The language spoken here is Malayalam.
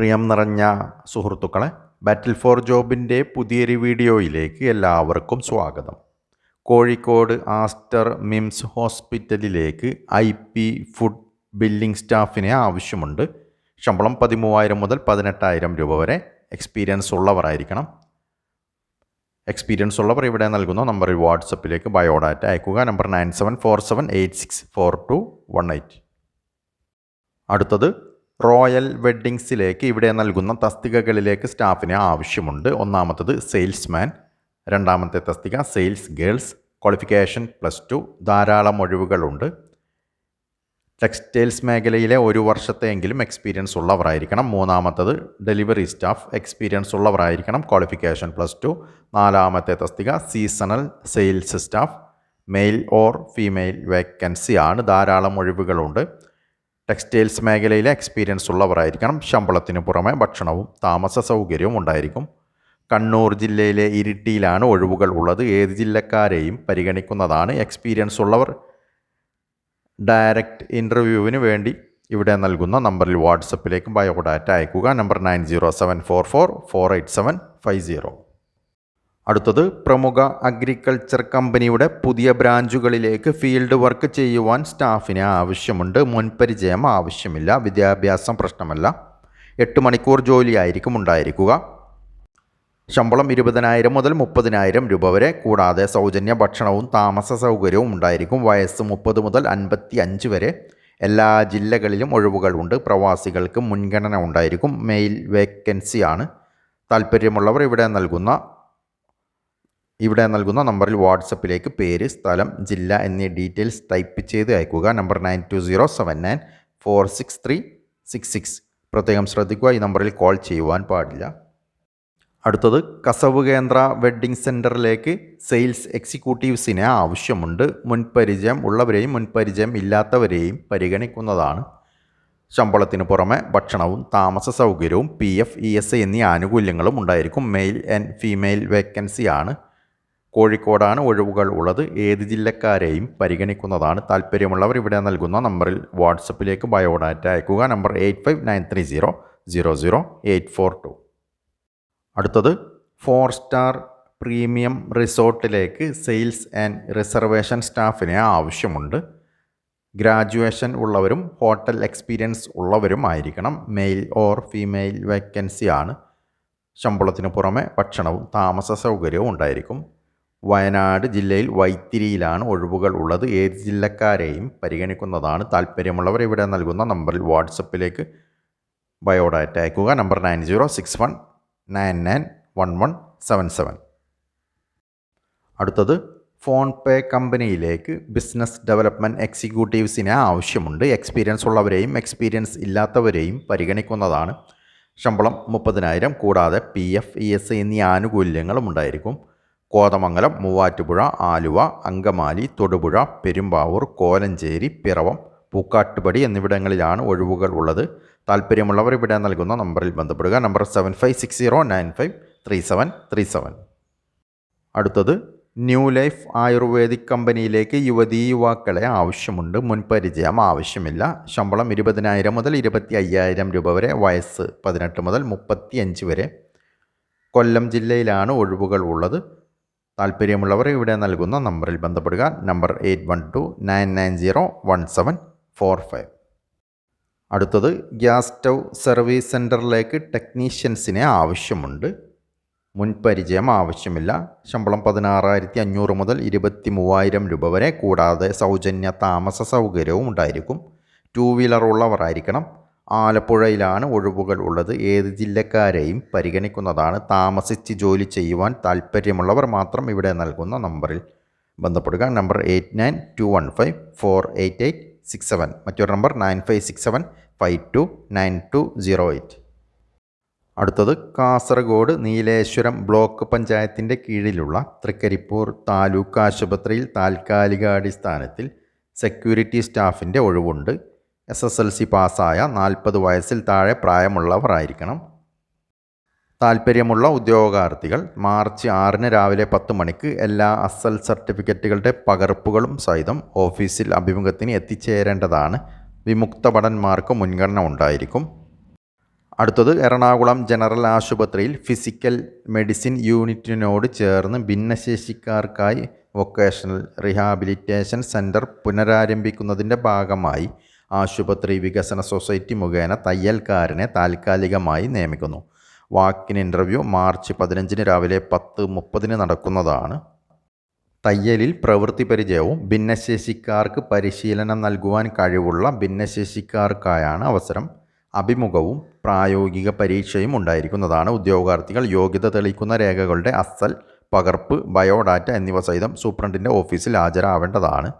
പ്രിയം നിറഞ്ഞ സുഹൃത്തുക്കളെ ബാറ്റിൽ ഫോർ ജോബിന്റെ പുതിയൊരു വീഡിയോയിലേക്ക് എല്ലാവർക്കും സ്വാഗതം. കോഴിക്കോട് ആസ്റ്റർ മിംസ് ഹോസ്പിറ്റലിലേക്ക് ഐ പി ഫുഡ് ബില്ലിംഗ് സ്റ്റാഫിനെ ആവശ്യമുണ്ട്. ശമ്പളം പതിമൂവായിരം മുതൽ പതിനെട്ടായിരം രൂപ വരെ എക്സ്പീരിയൻസ് ഉള്ളവരായിരിക്കണം. എക്സ്പീരിയൻസ് ഉള്ളവർ ഇവിടെ നൽകുന്ന നമ്പറിൽ വാട്സപ്പിലേക്ക് ബയോഡാറ്റ അയക്കുക. Number nine seven four seven eight six four two one eight. അടുത്തത് റോയൽ വെഡ്ഡിങ്സിലേക്ക് ഇവിടെ നൽകുന്ന തസ്തികകളിലേക്ക് സ്റ്റാഫിനെ ആവശ്യമുണ്ട്. ഒന്നാമത്തത് സെയിൽസ്മാൻ രണ്ടാമത്തെ തസ്തിക sales girls qualification plus two ധാരാളം ഒഴിവുകളുണ്ട്. ടെക്സ്റ്റൈൽസ് മേഖലയിലെ ഒരു വർഷത്തെയെങ്കിലും എക്സ്പീരിയൻസ് ഉള്ളവരായിരിക്കണം. മൂന്നാമത്തത് delivery staff experience ഉള്ളവരായിരിക്കണം. Qualification plus two. നാലാമത്തെ തസ്തിക seasonal sales staff male or female vacancy ആണ്. ധാരാളം ഒഴിവുകളുണ്ട്. ടെക്സ്റ്റൈൽസ് മേഖലയിലെ എക്സ്പീരിയൻസ് ഉള്ളവരായിരിക്കണം. ശമ്പളത്തിന് പുറമെ ഭക്ഷണവും താമസ സൗകര്യവും ഉണ്ടായിരിക്കും. കണ്ണൂർ ജില്ലയിലെ ഇരിട്ടിയിലാണ് ഒഴിവുകൾ ഉള്ളത്. ഏത് ജില്ലക്കാരെയും പരിഗണിക്കുന്നതാണ് എക്സ്പീരിയൻസ് ഉള്ളവർ. ഡയറക്റ്റ് ഇന്റർവ്യൂവിന് വേണ്ടി ഇവിടെ നൽകുന്ന നമ്പറിൽ വാട്സപ്പിലേക്ക് ബയോഡാറ്റ അയക്കുക number nine zero seven four four four eight seven five zero. അടുത്തത് പ്രമുഖ അഗ്രികൾച്ചർ കമ്പനിയുടെ പുതിയ ബ്രാഞ്ചുകളിലേക്ക് ഫീൽഡ് വർക്ക് ചെയ്യുവാൻ സ്റ്റാഫിനെ ആവശ്യമുണ്ട്. മുൻപരിചയം ആവശ്യമില്ല. വിദ്യാഭ്യാസം പ്രശ്നമല്ല. എട്ട് മണിക്കൂർ ജോലിയായിരിക്കും ഉണ്ടായിരിക്കുക. ശമ്പളം ഇരുപതിനായിരം മുതൽ മുപ്പതിനായിരം രൂപ വരെ. കൂടാതെ സൗജന്യ ഭക്ഷണവും താമസ സൗകര്യവും ഉണ്ടായിരിക്കും. വയസ്സ് മുപ്പത് മുതൽ അൻപത്തി അഞ്ച് വരെ. എല്ലാ ജില്ലകളിലും ഒഴിവുകളുണ്ട് പ്രവാസികൾക്ക് മുൻഗണന ഉണ്ടായിരിക്കും. മെയിൽ വേക്കൻസിയാണ് താല്പര്യമുള്ളവർ ഇവിടെ നൽകുന്ന ഇവിടെ നൽകുന്ന നമ്പറിൽ വാട്സപ്പിലേക്ക് പേര് സ്ഥലം ജില്ല എന്നീ ഡീറ്റെയിൽസ് ടൈപ്പ് ചെയ്ത് അയക്കുക. Number nine two zero seven nine four six three six six. പ്രത്യേകം ശ്രദ്ധിക്കുക ഈ നമ്പറിൽ കോൾ ചെയ്യുവാൻ പാടില്ല. അടുത്തത് കസവ് കേന്ദ്ര വെഡ്ഡിംഗ് സെന്ററിലേക്ക് സെയിൽസ് എക്സിക്യൂട്ടീവ്സിനെ ആവശ്യമുണ്ട്. മുൻപരിചയം ഉള്ളവരെയും മുൻപരിചയം ഇല്ലാത്തവരെയും പരിഗണിക്കുന്നതാണ്. ശമ്പളത്തിന് പുറമെ ഭക്ഷണവും താമസ സൗകര്യവും പി എഫ് ഇ എസ് എന്നീ ആനുകൂല്യങ്ങളും ഉണ്ടായിരിക്കും. മെയിൽ ആൻഡ് ഫീമെയിൽ വേക്കൻസി ആണ് കോഴിക്കോടാണ് ഒഴിവുകൾ ഉള്ളത്. ഏത് ജില്ലക്കാരെയും പരിഗണിക്കുന്നതാണ് താല്പര്യമുള്ളവർ ഇവിടെ നൽകുന്ന നമ്പറിൽ വാട്സപ്പിലേക്ക് ബയോഡാറ്റ അയക്കുക. Number eight five nine three zero zero zero eight four two. അടുത്തത് ഫോർ സ്റ്റാർ പ്രീമിയം റിസോർട്ടിലേക്ക് സെയിൽസ് ആൻഡ് റിസർവേഷൻ സ്റ്റാഫിനെ ആവശ്യമുണ്ട്. ഗ്രാജുവേഷൻ ഉള്ളവരും ഹോട്ടൽ എക്സ്പീരിയൻസ് ഉള്ളവരും ആയിരിക്കണം. മെയിൽ ഓർ ഫീമെയിൽ വേക്കൻസി ആണ് ശമ്പളത്തിന് പുറമെ ഭക്ഷണവും താമസ സൗകര്യവും ഉണ്ടായിരിക്കും. വയനാട് ജില്ലയിൽ വൈത്തിരിയിലാണ് ഒഴിവുകൾ ഉള്ളത്. ഏത് ജില്ലക്കാരെയും പരിഗണിക്കുന്നതാണ് താല്പര്യമുള്ളവർ ഇവിടെ നൽകുന്ന നമ്പറിൽ വാട്സപ്പിലേക്ക് ബയോഡാറ്റ അയക്കുക. Number nine zero six one nine nine one one seven seven. അടുത്തത് ഫോൺ പേ കമ്പനിയിലേക്ക് ബിസിനസ് ഡെവലപ്മെന്റ് എക്സിക്യൂട്ടീവ്സിനെ ആവശ്യമുണ്ട്. എക്സ്പീരിയൻസ് ഉള്ളവരെയും എക്സ്പീരിയൻസ് ഇല്ലാത്തവരെയും പരിഗണിക്കുന്നതാണ്. ശമ്പളം മുപ്പതിനായിരം കൂടാതെ പി എഫ് ഇ എസ് എന്നീ ആനുകൂല്യങ്ങളും ഉണ്ടായിരിക്കും. കോതമംഗലം മൂവാറ്റുപുഴ ആലുവ അങ്കമാലി തൊടുപുഴ പെരുമ്പാവൂർ കോലഞ്ചേരി പിറവം പൂക്കാട്ടുപടി എന്നിവിടങ്ങളിലാണ് ഒഴിവുകൾ ഉള്ളത്. താല്പര്യമുള്ളവർ ഇവിടെ നൽകുന്ന നമ്പറിൽ ബന്ധപ്പെടുക. Number seven five six zero nine five three seven three seven അടുത്തത് ന്യൂ ലൈഫ് ആയുർവേദിക് കമ്പനിയിലേക്ക് യുവതീ യുവാക്കളെ ആവശ്യമുണ്ട്. മുൻപരിചയം ആവശ്യമില്ല. ശമ്പളം ഇരുപതിനായിരം മുതൽ ഇരുപത്തി അയ്യായിരം രൂപ വരെ വയസ്സ് പതിനെട്ട് മുതൽ മുപ്പത്തി അഞ്ച് വരെ. കൊല്ലം ജില്ലയിലാണ് ഒഴിവുകൾ ഉള്ളത്. താല്പര്യമുള്ളവർ ഇവിടെ നൽകുന്ന നമ്പറിൽ ബന്ധപ്പെടുക. Number eight one two nine nine zero one seven four five. അടുത്തത് ഗ്യാസ് സ്റ്റൗ സർവീസ് സെന്ററിലേക്ക് ടെക്നീഷ്യൻസിനെ ആവശ്യമുണ്ട്. മുൻപരിചയം ആവശ്യമില്ല. ശമ്പളം പതിനാറായിരത്തി അഞ്ഞൂറ് മുതൽ ഇരുപത്തി മൂവായിരം രൂപ വരെ കൂടാതെ സൗജന്യ താമസ സൗകര്യവും ഉണ്ടായിരിക്കും. Two wheeler ഉള്ളവരായിരിക്കണം. ആലപ്പുഴയിലാണ് ഒഴിവുകൾ ഉള്ളത്. ഏത് ജില്ലക്കാരെയും പരിഗണിക്കുന്നതാണ്. താമസിച്ച് ജോലി ചെയ്യുവാൻ താല്പര്യമുള്ളവർ മാത്രം ഇവിടെ നൽകുന്ന നമ്പറിൽ ബന്ധപ്പെടുക. Number eight nine two one five four eight eight six seven. മറ്റൊരു number nine five six seven five two nine two zero eight. അടുത്തത് കാസർഗോഡ് നീലേശ്വരം ബ്ലോക്ക് പഞ്ചായത്തിന്റെ കീഴിലുള്ള തൃക്കരിപ്പൂർ താലൂക്ക് ആശുപത്രിയിൽ താൽക്കാലികാടിസ്ഥാനത്തിൽ സെക്യൂരിറ്റി സ്റ്റാഫിന്റെ ഒഴിവുണ്ട്. എസ് എസ് എൽ സി പാസ്സായ നാൽപ്പത് വയസ്സിൽ താഴെ പ്രായമുള്ളവർ ആയിരിക്കണം താല്പര്യമുള്ള ഉദ്യോഗാർത്ഥികൾ മാർച്ച് ആറിന് രാവിലെ പത്ത് മണിക്ക് എല്ലാ അസൽ സർട്ടിഫിക്കറ്റുകളുടെ പകർപ്പുകളും സഹിതം ഓഫീസിൽ അഭിമുഖത്തിന് എത്തിച്ചേരേണ്ടതാണ്. വിമുക്ത ഭടന്മാർക്ക് മുൻഗണന ഉണ്ടായിരിക്കും. അടുത്തത് എറണാകുളം ജനറൽ ആശുപത്രിയിൽ ഫിസിക്കൽ മെഡിസിൻ യൂണിറ്റിനോട് ചേർന്ന് ഭിന്നശേഷിക്കാർക്കായി വൊക്കേഷണൽ റീഹാബിലിറ്റേഷൻ സെന്റർ പുനരാരംഭിക്കുന്നതിന്റെ ഭാഗമായി ആശുപത്രി വികസന സൊസൈറ്റി മുഖേന തയ്യൽക്കാരനെ താൽക്കാലികമായി നിയമിക്കുന്നു. വാക്കിൻ ഇന്റർവ്യൂ മാർച്ച് പതിനഞ്ചിന് രാവിലെ പത്ത് മുപ്പതിന് നടക്കുന്നതാണ്. തയ്യലിൽ പ്രവൃത്തി പരിചയവും ഭിന്നശേഷിക്കാർക്ക് പരിശീലനം നൽകുവാൻ കഴിവുള്ള ഭിന്നശേഷിക്കാർക്കായാണ് അവസരം. അഭിമുഖവും പ്രായോഗിക പരീക്ഷയും ഉണ്ടായിരിക്കുന്നതാണ്. ഉദ്യോഗാർത്ഥികൾ യോഗ്യത തെളിയിക്കുന്ന രേഖകളുടെ അസൽ പകർപ്പ് ബയോഡാറ്റ എന്നിവ സഹിതം സൂപ്രണ്ടിന്റെ ഓഫീസിൽ ഹാജരാവേണ്ടതാണ്.